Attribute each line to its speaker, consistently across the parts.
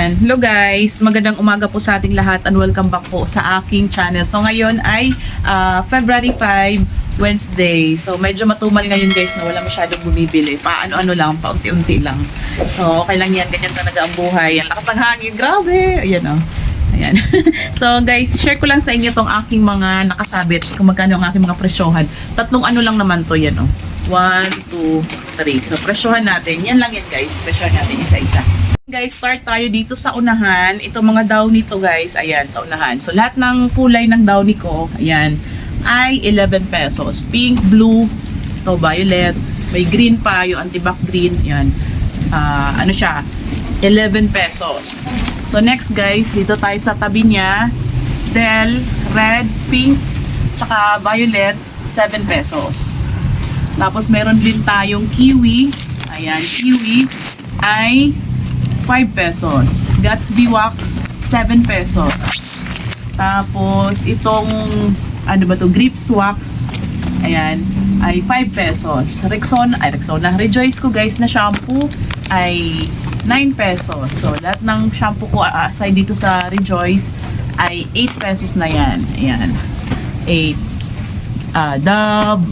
Speaker 1: Hello guys, magandang umaga po sa ating lahat and welcome back po sa aking channel. So ngayon ay ah, February 5, Wednesday. So medyo matumal ngayon guys na wala masyadong bumibili. Paano-ano lang, paunti-unti lang. So okay lang yan, ganyan talaga ang buhay. Ang lakas ng hangin, grabe! Ayan o. Ayan. so guys, share ko lang sa inyo tong aking mga nakasabit kung magkano ang aking mga presyohan. Tatlong ano lang naman to yan o. 1, 2, 3. So presyohan natin. Yan lang yan guys. Presyohan natin isa-isa. Guys, start tayo dito sa unahan. Itong mga downy to guys, ayan, sa unahan. So, lahat ng kulay ng downy ko, ayan, ay 11 pesos. Pink, blue, to violet, may green pa, yung antibac green, ayan. Ah, ano siya, 11 pesos. So, next guys, dito tayo sa tabi niya, Del, red, pink, tsaka violet, 7 pesos. Tapos, meron din tayong kiwi, ayan, kiwi, ay 5 pesos. Gatsby Wax, 7 pesos. Tapos, itong, ano ba to, Grips Wax, ayan, ay 5 pesos. Rexona, ay Rexona, Rejoice ko guys na shampoo ay 9 pesos. So, lahat ng shampoo ko uh, aside dito sa Rejoice ay 8 pesos na yan. Ayan. 8. Ah, Dove.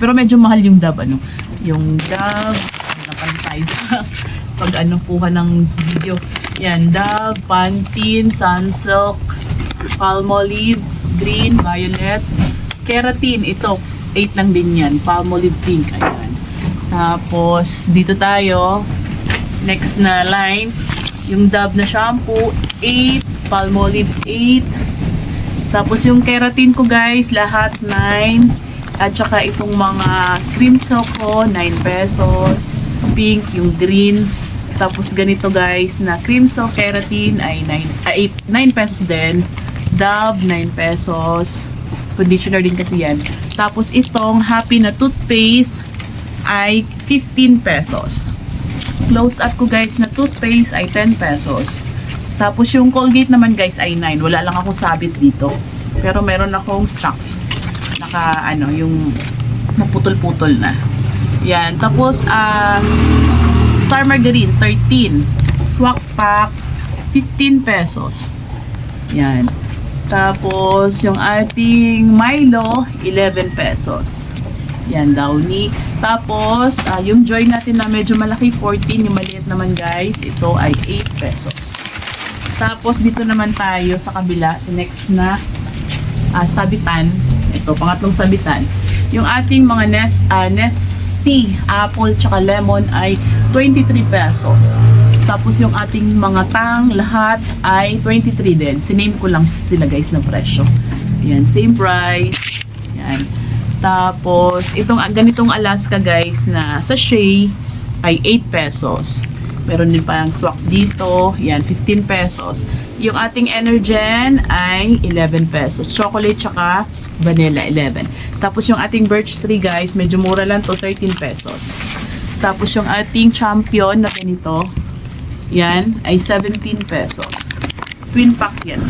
Speaker 1: Pero medyo mahal yung Dove, ano. Yung Dove, napan tayo sa pag ano kuha ng video. Yan, Dove, Pantene, Sunsilk, Palmolive, Green, Violet, Keratin, ito, 8 lang din yan. Palmolive Pink, ayan. Tapos, dito tayo, next na line, yung Dove na shampoo, 8, Palmolive 8, tapos yung keratin ko guys, lahat 9. At saka itong mga cream soap ko, 9 pesos. Pink, yung green. Tapos ganito guys, na cream soap keratin ay 9, ay 8, 9 pesos din. Dove, 9 pesos. Conditioner din kasi yan. Tapos itong happy na toothpaste ay 15 pesos. Close up ko guys na toothpaste ay 10 pesos. Tapos yung Colgate naman guys ay 9. Wala lang akong sabit dito. Pero meron akong stocks. Naka ano, yung naputol-putol na. Yan. Tapos, ah, Star Margarine, 13. Swak Pack, 15 pesos. Yan. Tapos, yung ating Milo, 11 pesos. Yan, Downy. Tapos, ah, yung Joy natin na medyo malaki, 14. Yung maliit naman guys, ito ay 8 pesos. Tapos dito naman tayo sa kabila, sa next na ah, sabitan. Ito, pangatlong sabitan. Yung ating mga Nest, ah, Nestea, apple, tsaka lemon ay 23 pesos. Tapos yung ating mga tang, lahat ay 23 din. Siname ko lang sila guys na presyo. Ayan, same price. Ayan. Tapos, itong ah, ganitong Alaska guys na sachet ay 8 pesos. Meron din pa ang swak dito. Yan, 15 pesos. Yung ating Energen ay 11 pesos. Chocolate tsaka vanilla, 11. Tapos yung ating birch tree guys, medyo mura lang to 13 pesos. Tapos yung ating champion na ganito, yan, ay 17 pesos. Twin pack yan.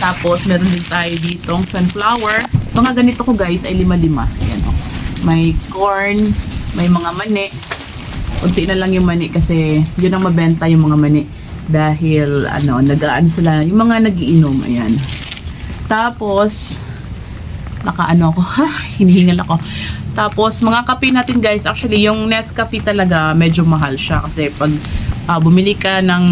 Speaker 1: Tapos, meron din tayo ditong sunflower. Mga ganito ko guys ay lima-lima. Yan o. May corn, may mga mani. Unti na lang yung mani kasi yun ang mabenta yung mga mani. Dahil ano, nag-ano sila, yung mga nagiinom, ayan. Tapos, nakaano ako, ha, hinihingal ako. Tapos, mga kape natin guys, actually, yung Nescafe talaga, medyo mahal siya. Kasi pag ah, bumili ka ng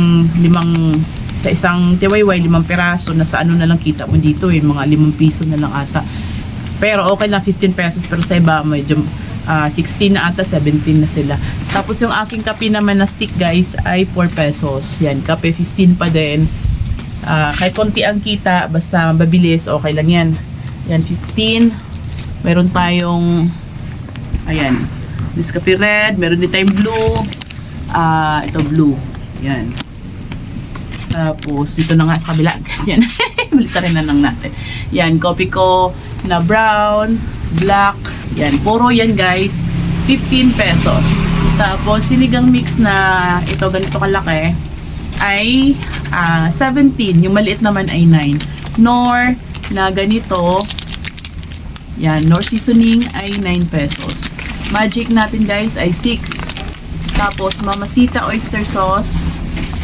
Speaker 1: limang, sa isang tiwayway, limang piraso, nasa ano na lang kita mo dito, eh, mga limang piso na lang ata. Pero okay lang, 15 pesos. Pero sa iba, medyo ah, 16 na ata, 17 na sila. Tapos yung aking kape naman na stick guys, ay 4 pesos. Yan, kape 15 pa din. Ah, kahit konti ang kita, basta mabilis, okay lang yan. Yan, 15. Meron tayong, ayan, Nescafe Red. Meron din tayong blue. Ah, ito blue. Yan. Tapos, dito na nga sa kabila. Yan. Balita rin na lang natin. Yan, kopi ko na brown, black. Yan, puro yan guys. 15 pesos. Tapos, sinigang mix na ito, ganito kalaki, ay ah, 17. Yung maliit naman ay 9. Nor na ganito, yan, nor seasoning ay 9 pesos. Magic natin guys ay 6. Tapos, mamasita oyster sauce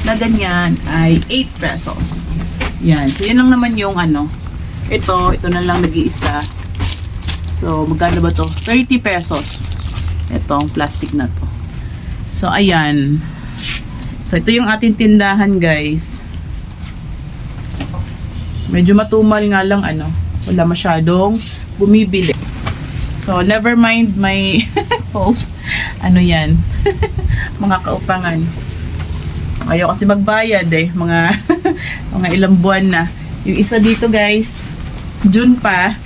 Speaker 1: na ganyan ay 8 pesos. Yan. So, yan lang naman yung ano. Ito, ito na lang nag-iisa. So, magkano ba to? 30 pesos. Itong plastic na to. So, ayan. So, ito yung ating tindahan, guys. Medyo matumal nga lang, ano. Wala masyadong bumibili. So, never mind my post. Ano yan? mga kaupangan. Ayaw kasi magbayad eh. Mga, mga ilang buwan na. Yung isa dito, guys, June pa.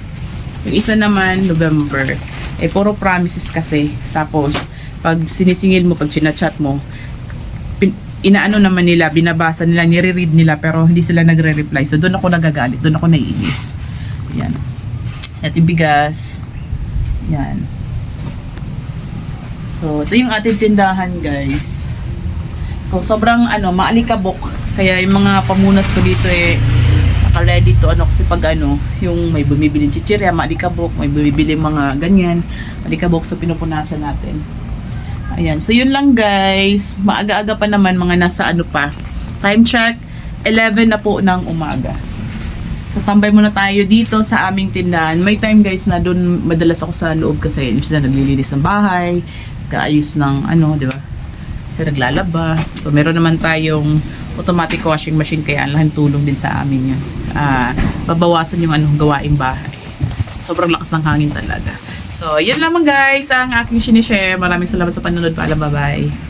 Speaker 1: Yung isa naman, November. Eh, puro promises kasi. Tapos, pag sinisingil mo, pag chinachat mo, pin- inaano naman nila, binabasa nila, nire-read nila, pero hindi sila nagre-reply. So, doon ako nagagalit. Doon ako naiinis. Yan. At yung bigas. Yan. So, ito yung ating tindahan, guys. So, sobrang, ano, maalikabok. Kaya yung mga pamunas ko dito, eh, naka-ready to, ano, kasi pag, ano, yung may bumibili chichirya, maalikabok, may bumibili mga ganyan, maalikabok, so pinupunasan natin. Ayan, so yun lang, guys. Maaga-aga pa naman, mga nasa, ano pa, time check, 11 na po ng umaga. So, tambay muna tayo dito sa aming tindahan. May time guys na doon madalas ako sa loob kasi sila naglilinis ng bahay, kaayos ng ano, di ba? Kasi naglalaba. So, meron naman tayong automatic washing machine kaya ang tulong din sa amin yun. Ah, babawasan yung ano, gawaing bahay. Sobrang lakas ng hangin talaga. So, yun lamang guys ang aking sinishare. Maraming salamat sa panonood. Paalam, bye-bye.